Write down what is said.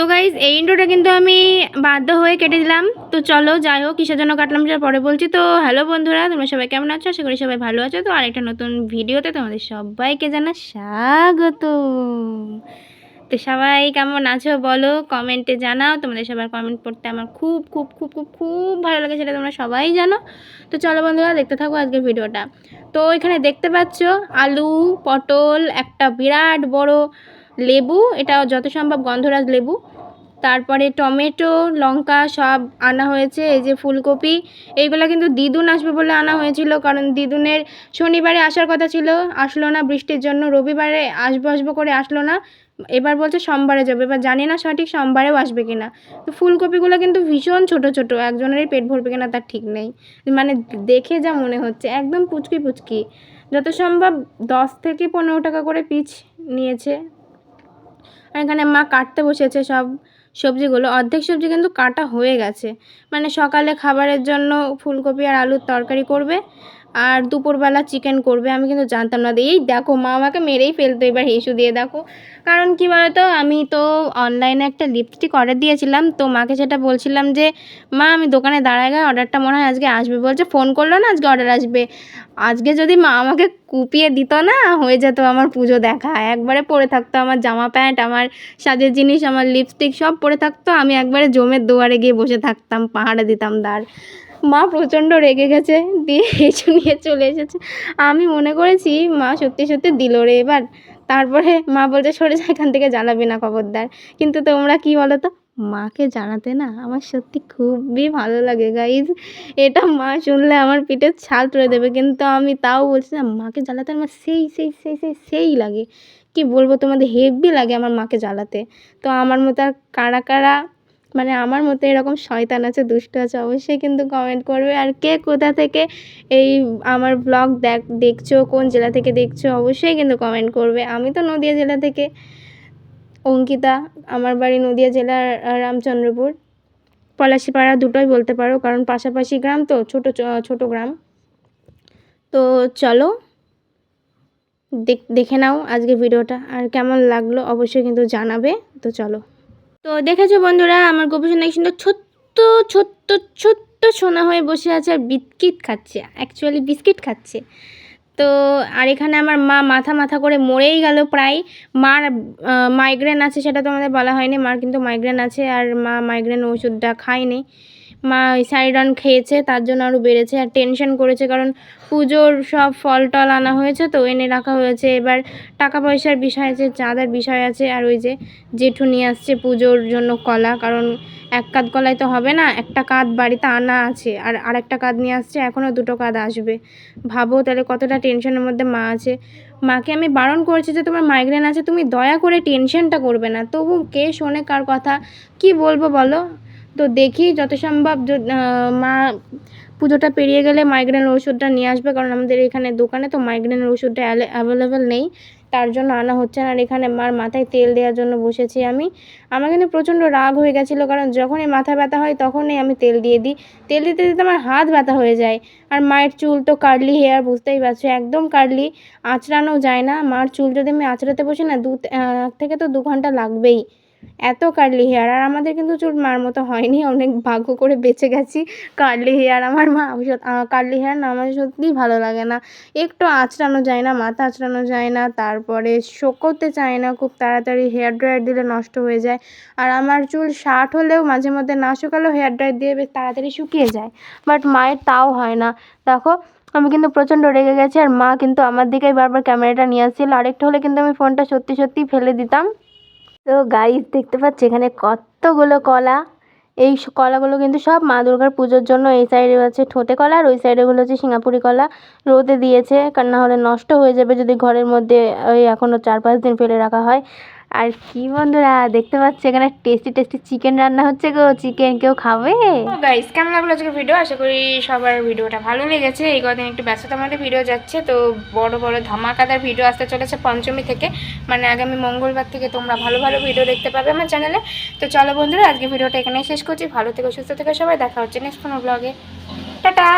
তো গাইজ এই ইন্ট্রোটা কিন্তু আমি বাধ্য হয়ে কেটে দিলাম। তো চলো যাই হোক, কিসের জন্য কাটলাম সেটা পরে বলছি। তো হ্যালো বন্ধুরা, তোমরা সবাই কেমন আছো? আশা করি সবাই ভালো আছো। তো আরেকটা নতুন ভিডিওতে তোমাদের সবাইকে জানা স্বাগত। তো সবাই কেমন আছো বলো? কমেন্টে জানাও। তোমাদের সবার কমেন্ট পড়তে আমার খুব খুব খুব খুব খুব ভালো লাগে, সেটা তোমরা সবাই জানো। তো চলো বন্ধুরা, দেখতে থাকো আজকের ভিডিওটা। তো এখানে দেখতে পাচ্ছ, আলু, পটল, একটা বিরাট বড় লেবু, এটা যত সম্ভব গন্ধরাজ লেবু। তারপরে টমেটো, লঙ্কা সব আনা হয়েছে, এই যে ফুলকপি। এইগুলো কিন্তু দিদুন আসবে বলে আনা হয়েছিল, কারণ দিদুনের শনিবারে আসার কথা ছিল, আসলো না বৃষ্টির জন্য, রবিবারে আসব আসব করে আসলো না। এবার বলছে সোমবারে যাবে, এবার জানি না সঠিক সোমবারেও আসবে কিনা। তো ফুলকপিগুলো কিন্তু ভীষণ ছোট ছোট, একজনেরই পেট ভরবে কিনা তার ঠিক নেই। মানে দেখে যা মনে হচ্ছে, একদম পুচকি পুচকি। যত সম্ভব দশ থেকে পনেরো টাকা করে পিচ নিয়েছে আর এখানে মা কাটতে বসেছে সব সবজিগুলো। অর্ধেক সবজি কিন্তু কাটা হয়ে গেছে। মানে সকালে খাবারের জন্য ফুলকপি আর আলুর তরকারি করবে। আর দুপুরবেলা চিকেন করবে, আমি কিন্তু জানতাম না। এই দেখো, মা আমাকে মেরেই ফেলতো, এবার হিসু দিয়ে দেখো। কারণ কি বলতো, আমি তো অনলাইনে একটা লিপস্টিক অর্ডার দিয়েছিলাম, তো মাকে সেটা বলছিলাম যে, মা, আমি দোকানে দাঁড়ায় গেলে অর্ডারটা মনে হয় আজকে আসবে। বলছে ফোন করল না, আজকে অর্ডার আসবে। আজকে যদি মা আমাকে কুপিয়ে দিত না, হয়ে যেত আমার পুজো দেখা। একবারে পরে থাকতো আমার জামা প্যান্ট, আমার সাজের জিনিস, আমার লিপস্টিক সব পরে থাকতো। আমি একবারে জমের দুয়ারে গিয়ে বসে থাকতাম পাহাড়ে দিতাম দাঁড় মা প্রচণ্ড রেগে গেছে, দিয়ে হেঁচু নিয়ে চলে এসেছে। আমি মনে করেছি, মা, সত্যি সত্যি দিল রে এবার। তারপরে মা বলছে, সরে যা, এখান থেকে জ্বালাবি না খবরদার। কিন্তু তোমরা কি বলো তো? মাকে জানাতে না আমার সত্যি খুবই ভালো লাগে গাইজ এটা মা শুনলে আমার পিঠে ছাল তুলে দেবে, কিন্তু আমি তাও বলছি না, মাকে জ্বালাতে আমার সেই সেই সেই সেই সেই লাগে। কি বলব, তোমাদের হেভি লাগে আমার মাকে জ্বালাতে। তো আমার মতো আর কারা কারা মানে আমার মতো এরকম শয়তান আছে, দুষ্ট আছে, অবশ্যই কিন্তু কমেন্ট করবে। আর কে কোথা থেকে এই আমার ব্লগ দেখ, দেখছ, কোন জেলা থেকে দেখছ, অবশ্যই কিন্তু কমেন্ট করবে। আমি তো নদিয়া জেলা থেকে। অঙ্কিতা, আমার বাড়ি নদিয়া জেলার রামচন্দ্রপুর। পলাশিপাড়া দুটোই বলতে পারো, কারণ পাশাপাশি গ্রাম তো, ছোটো ছোটো গ্রাম। তো চলো, দেখে নাও আজকে ভিডিওটা আর কেমন লাগল অবশ্যই কিন্তু জানাবে। তো চলো। তো দেখেছ বন্ধুরা, আমার গোপী সোনা সুন্দর ছোট্ট ছোট্ট ছোট্ট সোনা হয়ে বসে আছে আর বিস্কিট খাচ্ছে অ্যাকচুয়ালি বিস্কিট খাচ্ছে। তো আর এখানে আমার মা মাথা মাথা করে মরেই গেল প্রায়। মার মাইগ্রেন আছে সেটা তো আমাদের বলা হয়নি, মার কিন্তু মাইগ্রেন আছে আর মা মাইগ্রেন ওষুধটা খায়নি। মা ওই সাইডন খেয়েছে, তার জন্য আরও বেড়েছে আর টেনশন করেছে কারণ পুজোর সব ফল টল আনা হয়েছে তো এনে রাখা হয়েছে। এবার টাকা পয়সার বিষয় আছে, চাঁদার বিষয় আছে আর ওই যে জেঠু নিয়ে আসছে পুজোর জন্য কলা, কারণ এক কাঁধ কলাই তো হবে না, একটা কাঁধ বাড়িতে আনা আছে আর আরেকটা কাঁধ নিয়ে আসছে এখনও দুটো কাঁধ আসবে। ভাবো তাহলে কতটা টেনশনের মধ্যে মা আছে। মাকে আমি বারণ করেছি যে তোমার মাইগ্রেন আছে, তুমি দয়া করে টেনশনটা করবে না। তবু কে শোনে কার কথা, কি বলব বলো? তো দেখি যত সম্ভব মা পুজোটা পেরিয়ে গেলে মাইগ্রেনের ওষুধটা নিয়ে আসবে। কারণ আমাদের এখানে দোকানে তো মাইগ্রেনের ওষুধটা অ্যাভেলেবেল নেই। তার জন্য আনা হচ্ছে না। আর এখানে মার মাথায় তেল দেওয়ার জন্য বসেছি আমি। আমার কিন্তু প্রচণ্ড রাগ হয়ে গেছিল। কারণ যখনই মাথা ব্যথা হয় তখনই আমি তেল দিয়ে দিই। তেল দিতে দিতে আমার হাত ব্যথা হয়ে যায়। আর মায়ের চুল তো কার্লি হেয়ার বুঝতেই পারছ, একদম কার্লি আঁচড়ানো যায় না। মার চুল যদি আমি আঁচড়াতে বসি না, দু থেকে তো দু ঘণ্টা লাগবেই। এত কার্লি হেয়ার আর আমাদের কিন্তু চুল মার মতো হয়নি, অনেক ভাগ্য করে বেঁচে গেছি। কার্লি হেয়ার আমার মা কার্লি হেয়ার না, আমার সত্যিই ভালো লাগে না। একটু আঁচড়ানো যায় না, মাথা আঁচড়ানো যায় না, তারপরে শোকোতে চায় না, খুব তাড়াতাড়ি হেয়ার ড্রায়ার দিলে নষ্ট হয়ে যায়। আর আমার চুল শার্ট হলেও মাঝে মধ্যে না শুকালেও হেয়ার ড্রায়ার দিয়ে বেশ তাড়াতাড়ি শুকিয়ে যায়। বাট মায়ের তাও হয় না। দেখো, আমি কিন্তু প্রচণ্ড রেগে গেছি, আর মা কিন্তু আমার দিকেই বারবার ক্যামেরাটা নিয়ে আসছিল। আরেকটু হলে কিন্তু আমি ফোনটা সত্যি সত্যি ফেলে দিতাম। তো গাইজ দেখতে পাচ্ছি এখানে কতগুলো কলা? এই কলাগুলো কিন্তু সব মা দুর্গার পুজোর জন্য এই সাইডে আছে ঠোঁটে কলা আর ওই সাইডেগুলো হচ্ছে সিঙ্গাপুরি কলা। রোদে দিয়েছে, কারণ না হলে নষ্ট হয়ে যাবে যদি ঘরের মধ্যে, ওই এখনও চার পাঁচ দিন ফেলে রাখা হয়। আর কি বন্ধুরা, দেখতে পাচ্ছি এখানে টেস্টি টেস্টি চিকেন রান্না হচ্ছে গো। চিকেন কেউ খাবে? গাইস কেমন লাগল আজকে ভিডিও আশা করি সবার ভিডিওটা ভালো লেগেছে। এই কদিন একটু ব্যস্ততার মধ্যে ভিডিও যাচ্ছে, তো বড় বড় ধামাকাদার ভিডিও আসতে চলেছে পঞ্চমী থেকে। মানে আগামী মঙ্গলবার থেকে তোমরা ভালো ভালো ভিডিও দেখতে পাবে আমার চ্যানেলে তো চলো বন্ধুরা আজকে ভিডিওটা এখানেই শেষ করছি। ভালো থেকে, সুস্থ থেকে সবাই। দেখা হচ্ছে নেক্সট কোনো ব্লগে টাটা!